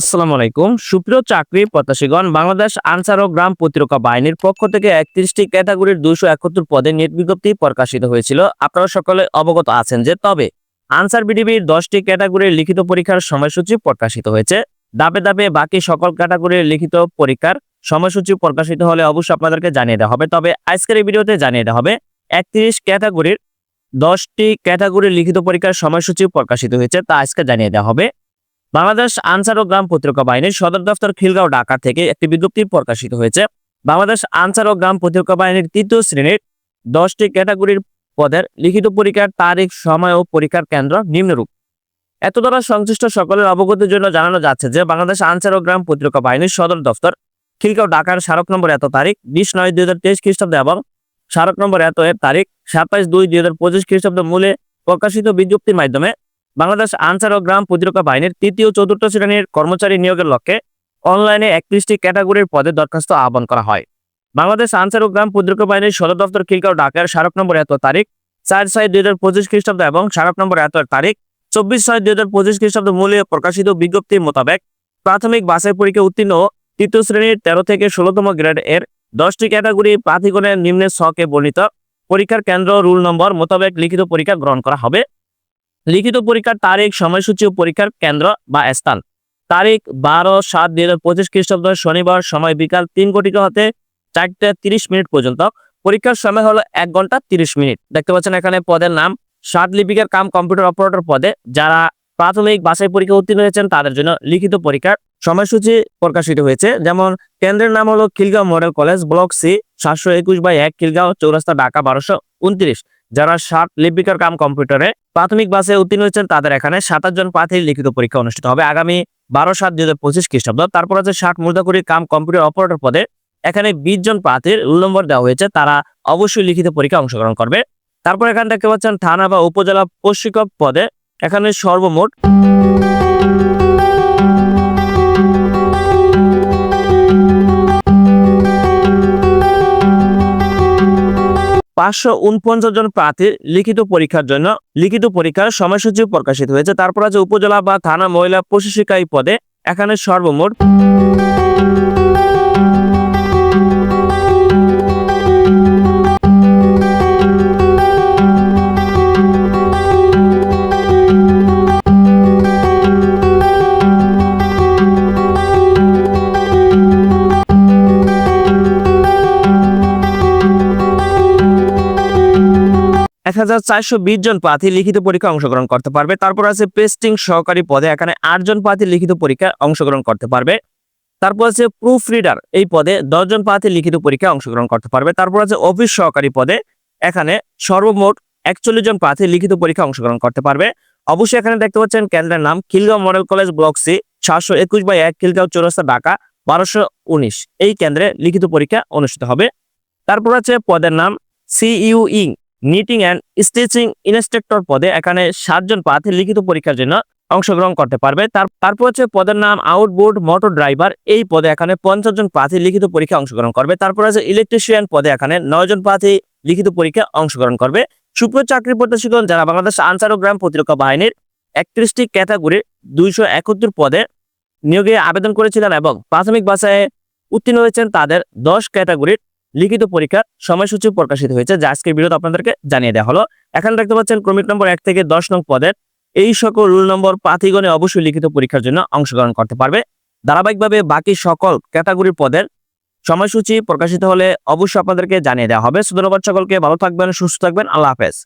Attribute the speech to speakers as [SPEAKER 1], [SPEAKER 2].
[SPEAKER 1] আসসালামু আলাইকুম। সুপ্রিয় চাকরি প্রত্যাশীগণ, বাংলাদেশ আনসার ও গ্রাম প্রতিরক্ষা বাহিনীর পক্ষ থেকে একত্রিশটি ক্যাটাগরির দুইশো একাত্তর পদে নিয়োগ বিজ্ঞপ্তি প্রকাশিত হয়েছিল। আপনারা সকলে অবগত আছেন যে তবে আনসার বিডিবির দশটি ক্যাটাগরির লিখিত পরীক্ষার সময়সূচি প্রকাশিত হয়েছে। ধাপে দাবে বাকি সকল ক্যাটাগরির লিখিত পরীক্ষার সময়সূচি প্রকাশিত হলে অবশ্যই আপনাদেরকে জানিয়ে দেওয়া হবে। তবে আজকের এই ভিডিওতে জানিয়ে দেওয়া হবে, একত্রিশ ক্যাটাগরির দশটি ক্যাটাগরির লিখিত পরীক্ষার সময়সূচি প্রকাশিত হয়েছে তা আজকে জানিয়ে দেওয়া হবে। বাংলাদেশ আনসার ও গ্রাম প্রতিরক্ষা বাহিনীর সদর দফতর খিলগাঁও, ঢাকা থেকে একটি বিজ্ঞপ্তি প্রকাশিত হয়েছে। বাংলাদেশ আনসার ও গ্রাম প্রতিরক্ষা বাহিনীর তৃতীয় শ্রেণির দশটি ক্যাটাগরির পদের লিখিত পরীক্ষার তারিখ, সময় ও পরীক্ষার কেন্দ্র নিম্নরূপ। এত দ্বারা সংশ্লিষ্ট সকলের অবগতির জন্য জানানো যাচ্ছে যে বাংলাদেশ আনসার ও গ্রাম প্রতিরক্ষা বাহিনীর সদর দফতর খিলগাঁও, ঢাকার স্মারক নম্বর এত তারিখ বিশ নয় দুই হাজার তেইশ খ্রিস্টাব্দে এবং স্মারক নম্বর এত এর তারিখ সাতাইশ দুই দুই হাজার পঁচিশ খ্রিস্টাব্দ মূলে প্রকাশিত বিজ্ঞপ্তির মাধ্যমে বাংলাদেশ আনসার ও গ্রাম প্রতিরক্ষা বাহিনীর তৃতীয় চতুর্থ শ্রেণির কর্মচারী নিয়োগের লক্ষ্যে অনলাইনে একত্রিশটি ক্যাটাগরির পদে দরখাস্ত আহ্বান করা হয়। বাংলাদেশ আনসার ও গ্রাম প্রতিরক্ষা বাহিনীর সদর দপ্তর খিলগাঁও, ঢাকার স্মারক নম্বর এত তারিখ চার ছয় দুই হাজার পঁচিশ খ্রিস্টাব্দ এবং স্মারক নম্বর এত তারিখ চব্বিশ ছয় দুই হাজার পঁচিশ খ্রিস্টাব্দ মূল্যে প্রকাশিত বিজ্ঞপ্তির মোতাবেক প্রাথমিক বাছাই পরীক্ষা উত্তীর্ণ তৃতীয় শ্রেণির তেরো থেকে ষোলোতম গ্রেড এর দশটি ক্যাটাগরি প্রার্থীগণের নিম্নে ছকে বর্ণিত পরীক্ষার কেন্দ্র রুল নম্বর মোতাবেক লিখিত পরীক্ষা গ্রহণ করা হবে। লিখিত পরীক্ষার তারিখ, সময়সূচি ও পরীক্ষার কেন্দ্র বা স্থান। তারিখ, বারো সাত দুই হাজার পঁচিশ খ্রিস্টাব্দ, শনিবার, সময় বিকাল তিন ঘটিকা হতে চারটে তিরিশ মিনিট পর্যন্ত। পরীক্ষার সময় হলো এক ঘণ্টা তিরিশ মিনিট। দেখতে পাচ্ছেন এখানে পদের নাম সাত লিপিকার কাম কম্পিউটার অপারেটর পদে। যারা প্রাথমিক বাছাই পরীক্ষা উত্তীর্ণ হয়েছেন, তাদের জন্য লিখিত পরীক্ষার সময়সূচি প্রকাশিত হয়েছে। যেমন কেন্দ্রের নাম হলো Khilgaon Model College, block C, সাতশো একুশ বাই এক, খিলগাঁও চৌরাস্তা, ঢাকা, বারোশো উনত্রিশ। যারা ষাট লিপিকার কাম কম্পিউটারে প্রাথমিক বাসে উত্তীর্ণ হয়েছেন, তাদের এখানে সাতাশ জন প্রার্থীর লিখিত পরীক্ষা অনুষ্ঠিত হবে আগামী বারো সাত দুই হাজার পঁচিশ খ্রিস্টাব্দ। তারপর আছে ষাট মুদ্রাকুরি কাম কম্পিউটার অপারেটর পদে এখানে বিশ জন প্রার্থীর নম্বর দেওয়া হয়েছে, তারা অবশ্যই লিখিত পরীক্ষা অংশগ্রহণ করবে। তারপর এখানে দেখতে পাচ্ছেন থানা বা উপজেলা প্রশিক্ষক পদে এখানে সর্বমোট পাঁচশো উনপঞ্চাশ জন প্রার্থীর লিখিত পরীক্ষার জন্য লিখিত পরীক্ষার সময়সূচি প্রকাশিত হয়েছে। তারপর আছে উপজেলা বা থানা মহিলা প্রশিক্ষিকাই পদে। এখানে সর্বমোট এক হাজার চারশো বিশ জন প্রার্থী লিখিত পরীক্ষা অংশগ্রহণ করতে পারবে। তারপর আছে পেস্টিং সহকারী পদে, এখানে আট জন প্রার্থী লিখিত পরীক্ষা অংশগ্রহণ করতে পারবে। তারপর আছে প্রুফ রিডার, এই পদে দশজন প্রার্থী লিখিত পরীক্ষা অংশগ্রহণ করতে পারবে। তারপর আছে অফিস সহকারী পদে, এখানে সর্বমোট একচল্লিশ জন প্রার্থী লিখিত পরীক্ষা অংশগ্রহণ করতে পারবে। অবশ্যই এখানে দেখতে পাচ্ছেন কেন্দ্রের নাম, Khilgaon Model College block C, সাতশো একুশ বাই এক, খিলগাঁও চৌরাস্তা, ঢাকা, বারোশো উনিশ। এই কেন্দ্রে লিখিত পরীক্ষা অনুষ্ঠিত হবে। তারপর আছে পদের নাম, সিইউ ইং নিটিং অ্যান্ড স্টিচিং ইনস্ট্রাক্টর পদে এখানে সাতজন প্রার্থী লিখিত পরীক্ষার জন্য অংশগ্রহণ করতে পারবে। তার, তারপর হচ্ছে পদের নাম আউটবোর্ড মোটর ড্রাইভার এই পদে এখানে পঞ্চাশ জন প্রার্থী লিখিত পরীক্ষা অংশগ্রহণ করবে। তারপর আছে ইলেকট্রিশিয়ান পদে এখানে নয় জন প্রার্থী লিখিত পরীক্ষা অংশগ্রহণ করবে। সুপ্রিয় চাকরি প্রত্যাশীগণ যারা বাংলাদেশ আনসার ও গ্রাম প্রতিরক্ষা বাহিনীর একত্রিশটি ক্যাটাগরির দুইশো একাত্তর পদে নিয়োগে আবেদন করেছিলেন এবং প্রাথমিক বাছাইয়ে উত্তীর্ণ হয়েছেন, তাদের দশ ক্যাটাগরির লিখিত পরীক্ষার সময়সূচি প্রকাশিত হয়েছে, যা আজকের বিরোধ আপনাদেরকে জানিয়ে দেওয়া হলো। এখানে দেখতে পাচ্ছেন ক্রমিক নম্বর এক থেকে দশ নং পদের এই সকল রুল নম্বর প্রার্থীগণে অবশ্যই লিখিত পরীক্ষার জন্য অংশগ্রহণ করতে পারবে। ধারাবাহিকভাবে বাকি সকল ক্যাটাগরির পদের সময়সূচি প্রকাশিত হলে অবশ্যই আপনাদেরকে জানিয়ে দেওয়া হবে। ধন্যবাদ সকলকে, ভালো থাকবেন, সুস্থ থাকবেন, আল্লাহ হাফেজ।